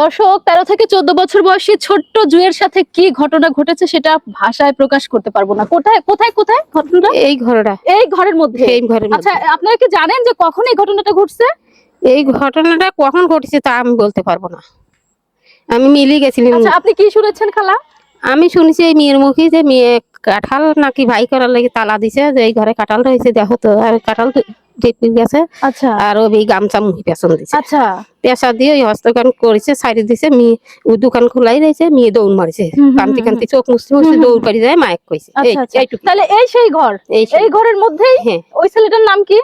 দর্শক তেরো থেকে চোদ্দ বছর বয়সী ছোট্ট জুয়ের সাথে কি ঘটনা ঘটেছে সেটা ভাষায় প্রকাশ করতে পারব না। কোথায় কোথায় কোথায় ঘটনাটা? এই ঘরটা এই ঘরের মধ্যে? এই ঘরের আচ্ছা আপনারা কি জানেন যে কখন এই ঘটনাটা ঘটছে? এই ঘটনাটা কখন ঘটেছে তা আমি বলতে পারব না। আমি মিলি গেছিলাম। আচ্ছা আপনি কি শুনেছেন খালা? আমি শুনেছি এই মেয়ের মুখে যে মেয়ে কাঁঠাল নাকি ভাই করার লাগে তালা দিছে যে এই ঘরে কাঁঠাল রয়েছে দেখো তো আর কাঁঠাল গেছে আচ্ছা। আর ওই গামছা মুহি পেছন দিছে। আচ্ছা। পেশা দিয়ে ওই হস্তকান করেছে সাইডে দিছে মেয়ে ওই দোকান খোলাই রয়েছে মেয়ে দৌড় মারিছে। হুম, হুম, কান্তি কান্তি চোখ মুছতে মুছতে হুম, হুম। দৌড় পারি যায় মায়ের কইছে। এই আচ্ছা। তাহলে এই সেই ঘর? এই। ঘরের মধ্যেই হ্যাঁ। ওই ছেলেটার নাম কি?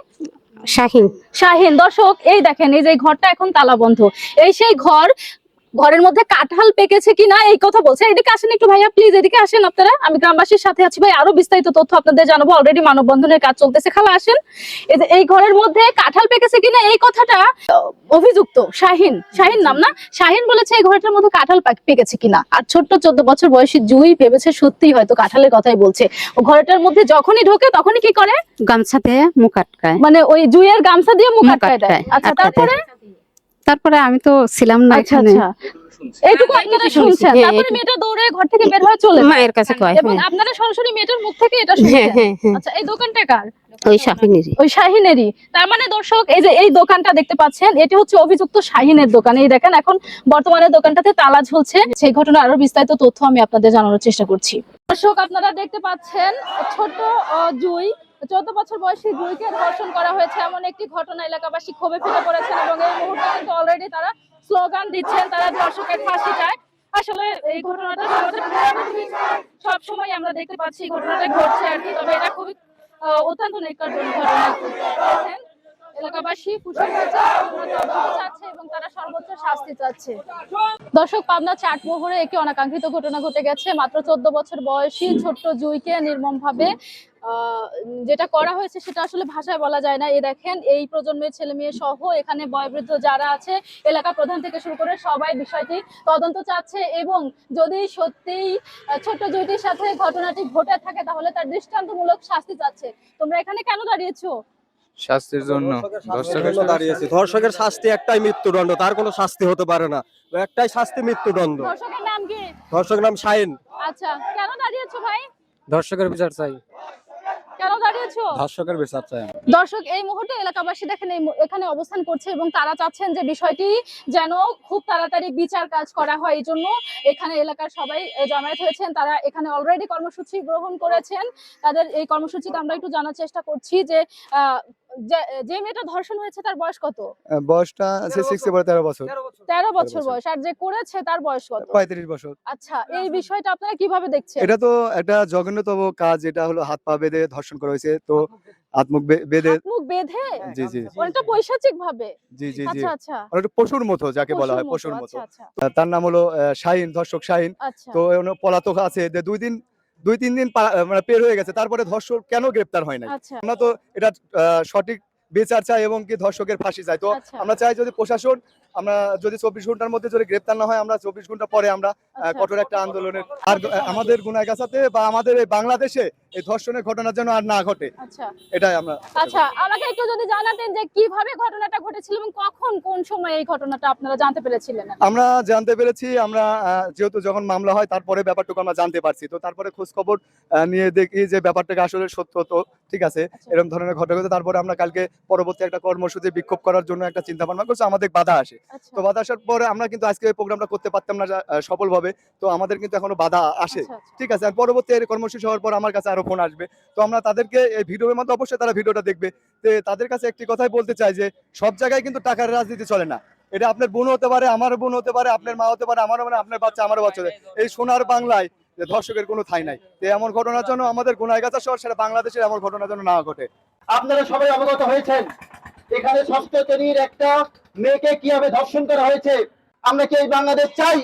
শাহিন। শাহিন। দর্শক এই দেখেন এই যে ঘরটা এখন তালা বন্ধ এই সেই ঘর ঘরের মধ্যে কাঁঠাল পেকেছে কিনা এই কথা বলছে। এদিকে আসেন একটু ভাইয়া প্লিজ এদিকে আসেন আপনারা। আমি গ্রামবাসীর সাথে আছি ভাই আরও বিস্তারিত তথ্য আপনাদের জানাব। অলরেডি মানববন্ধনের কাজ চলতেছে। খালা আসেন। এই ঘরের মধ্যে কাঁঠাল পেকেছে কিনা এই কথাটা অভিযুক্ত শাহিন শাহিন নাম না? শাহিন বলেছে এই ঘরটার মধ্যে কাঁঠাল পেকেছে কিনা। আর ছোট্ট চোদ্দ বছর বয়সী জুই ভেবেছে সত্যি হয়তো কাঁঠালের কথাই বলছে। ঘরটার মধ্যে যখনই ঢোকে তখনই কি করে? গামছাতে মুখ আটকায়। মানে ওই জুইয়ের গামছা দিয়ে মুখ মুখ আটকায় দেয়। আচ্ছা তারপরে? তারপরে আমি তো ছিলাম না আচ্ছা এখানে। এইটুকু আপনারা শুনছেন। তারপরে মেয়েটা দৌড়ে ঘর থেকে বের হয়ে চলে মায়ের কাছে কয় এবং আপনারা সরাসরি মেয়েটার মুখ থেকে এটা শুনছেন। আচ্ছা এই দোকানটা কার? ওই শাহিনেরই। ওই শাহিনেরই। তার মানে দর্শক এই যে এই দোকানটা দেখতে পাচ্ছেন এটি হচ্ছে অভিযুক্ত শাহিনের দোকান। এই দেখেন এখন বর্তমানে দোকানটাতে তালা ঝুলছে। সেই ঘটনা আরও বিস্তারিত তথ্য আমি আপনাদের জানানোর চেষ্টা করছি। দর্শক আপনারা দেখতে পাচ্ছেন ছোট জুই চোদ্দ বছর বয়সী দুইকে ধর্ষণ করা হয়েছে। এমন একটি ঘটনা এলাকাবাসী ক্ষোভে ফেলে পড়েছেন এবং এই মুহূর্তে কিন্তু অলরেডি তারা স্লোগান দিচ্ছেন তারা ধর্ষকের ফাঁসি চায়। আসলে এই ঘটনাটা সব সময় আমরা দেখতে পাচ্ছি এই ঘটনাটা ঘটছে আর কি। তবে এটা খুবই অত্যন্ত নিকট ঘটনা। এলাকাবাসী খুশি হয়েছে, তদন্ত চাচ্ছে এবং তারা সর্বোচ্চ শাস্তি চাচ্ছে। দর্শক, পাবনা চাটমোহরে একটি অনাকাঙ্ক্ষিত ঘটনা ঘটে গেছে। মাত্র চোদ্দ বছর বয়সী ছোট্ট জুইকে নির্মম ভাবে যেটা করা হয়েছে সেটা আসলে ভাষায় বলা যায় না। এই দেখেন, এই প্রজন্মের ছেলে মেয়ে সহ এখানে বয়োবৃদ্ধ যারা আছে, এলাকা প্রধান থেকে শুরু করে সবাই বিষয়টি তদন্ত চাচ্ছে এবং যদি সত্যিই ছোট্ট জুইটির সাথে ঘটনাটি ঘটে থাকে, তাহলে তার দৃষ্টান্তমূলক শাস্তি চাচ্ছে। তোমরা এখানে কেন দাঁড়িয়েছো? শাস্তির জন্য। দাঁড়িয়েছে ধর্ষকের শাস্তি একটাই মৃত্যুদণ্ড তার কোনো শাস্তি হতে পারে না। একটাই শাস্তি মৃত্যুদণ্ড। দর্শকের নাম কি? ধর্ষক নাম শাহিন আচ্ছা কেন দাঁড়িয়েছো ভাই? দর্শকের বিচার চাই। কেন দাঁড়িয়েছো দর্শকের বিচার চাই দর্শক এই মুহূর্তে এলাকাবাসী দেখেন এখানে অবস্থান করছে এবং তারা চাচ্ছেন যে বিষয়টি যেন খুব তাড়াতাড়ি বিচার কাজ করা হয়। এই জন্য এখানে এলাকার সবাই জমায়েত হয়েছেন। তারা এখানে অলরেডি কর্মসূচি গ্রহণ করেছেন। তাদের এই কর্মসূচিতে আমরা একটু জানার চেষ্টা করছি যে আহ, যে- মেয়েটা ধর্ষণ হয়েছে তার বয়স কত? বয়সটা আছে সিক্সটি পরে তেরো বছর। তেরো বছর। বছর। বয়স। আর যে করেছে তার বয়স কত? পঁয়ত্রিশ বছর। আচ্ছা এই বিষয়টা আপনারা কীভাবে দেখছেন? এটা তো একটা জঘন্যতম কাজ এটা হলো হাত পা বেঁধে ধর্ষণ করা হয়েছে। তো বেঁধে। বেঁধে জি জি। অনেকটা পৈশাচিক ভাবে জি জি জি। আচ্ছা আচ্ছা। অনেকটা পশুর মতো যাকে বলা হয় পশুর মতো আচ্ছা আচ্ছা। তার নাম হলো আহ, শাহিন ধর্ষক শাহিন। আচ্ছা। তো পলাতক আছে। যে দুই দিন দুই তিন দিন মানে পের হয়ে গেছে। তারপরে ধর্ষক কেন গ্রেপ্তার হয় নাই? আচ্ছা। আমরা তো এটা আহ, সঠিক বিচার চাই এবং কি ধর্ষকের ফাঁসি চাই। তো আচ্ছা। আমরা চাই যদি প্রশাসন আমরা যদি চব্বিশ ঘণ্টার মধ্যে যদি গ্রেপ্তার না হয় আমরা চব্বিশ ঘণ্টা পরে আমরা আচ্ছা। কঠোর একটা আন্দোলনের আর আমাদের গুনায় গাছাতে বা আমাদের এই বাংলাদেশে এই ধর্ষণের ঘটনা যেন আর না ঘটে। আচ্ছা। এটাই আমরা আচ্ছা আমাকে একটু যদি জানাতেন যে কীভাবে ঘটনাটা ঘটেছিল এবং কখন কোন সময় এই ঘটনাটা আপনারা জানতে পেরেছিলেন? আমরা জানতে পেরেছি আমরা যেহেতু যখন মামলা হয় তারপরে ব্যাপারটুকু আমরা জানতে পারছি। তো তারপরে খোঁজ খবর নিয়ে দেখি যে ব্যাপারটাকে আসলে সত্য তো ঠিক আছে? আচ্ছা। এরকম ধরনের ঘটনা ঘটে তারপরে আমরা কালকে পরবর্তী একটা কর্মসূচি বিক্ষোভ করার জন্য একটা চিন্তা ভাবনা করছি। আমাদের বাধা আসে। আচ্ছা। তো বাধা আসার পরে আমরা কিন্তু আজকে এই প্রোগ্রামটা করতে পারতাম না সফলভাবে। তো আমাদের কিন্তু এখনও বাধা আসে। ঠিক আছে? আর পরবর্তী কর্মসূচি হওয়ার পর আমার কাছে আরও ফোন আসবে? তো আমরা তাদেরকে এই ভিডিওর মধ্যে অবশ্যই তারা ভিডিওটা দেখবে। তো তাদের কাছে একটি কথাই বলতে চাই যে, সব জায়গায় কিন্তু টাকার রাজনীতি চলে না। এটা আপনার বোন হতে পারে আমার বোন হতে পারে, আপনার মা হতে পারে, আমারও মানে আপনার বাচ্চা, আমারও বাচ্চা। এই সোনার বাংলায় যে ধর্ষকের কোনো ঠাই নাই। তো এমন ঘটনার জন্য আমাদের গুনাইগাছা শহর সেটা বাংলাদেশের এমন ঘটনার জন্য না ঘটে। আপনারা সবাই অবগত হয়েছেন, এখানে ষষ্ঠ শ্রেণির একটা মেয়েকে কীভাবে ধর্ষণ করা হয়েছে? আমরা কি এই বাংলাদেশ চাই?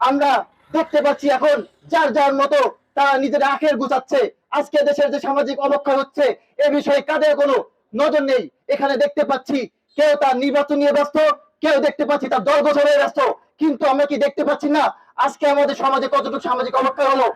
আমরা দেখতে পাচ্ছি এখন যার যার মতো তারা নিজের আখের গুছাচ্ছে। আজকে দেশের যে সামাজিক অবক্ষয় হচ্ছে, এ বিষয়ে কাদের কোনো নজর নেই? এখানে দেখতে পাচ্ছি কেউ তার নির্বাচন নিয়ে ব্যস্ত, কেউ দেখতে পাচ্ছি তার দল গোছানোয় ব্যস্ত। কিন্তু আমরা কি দেখতে পাচ্ছি না? আজকে আমাদের সমাজে কতটুকু সামাজিক অবক্ষয় হলো?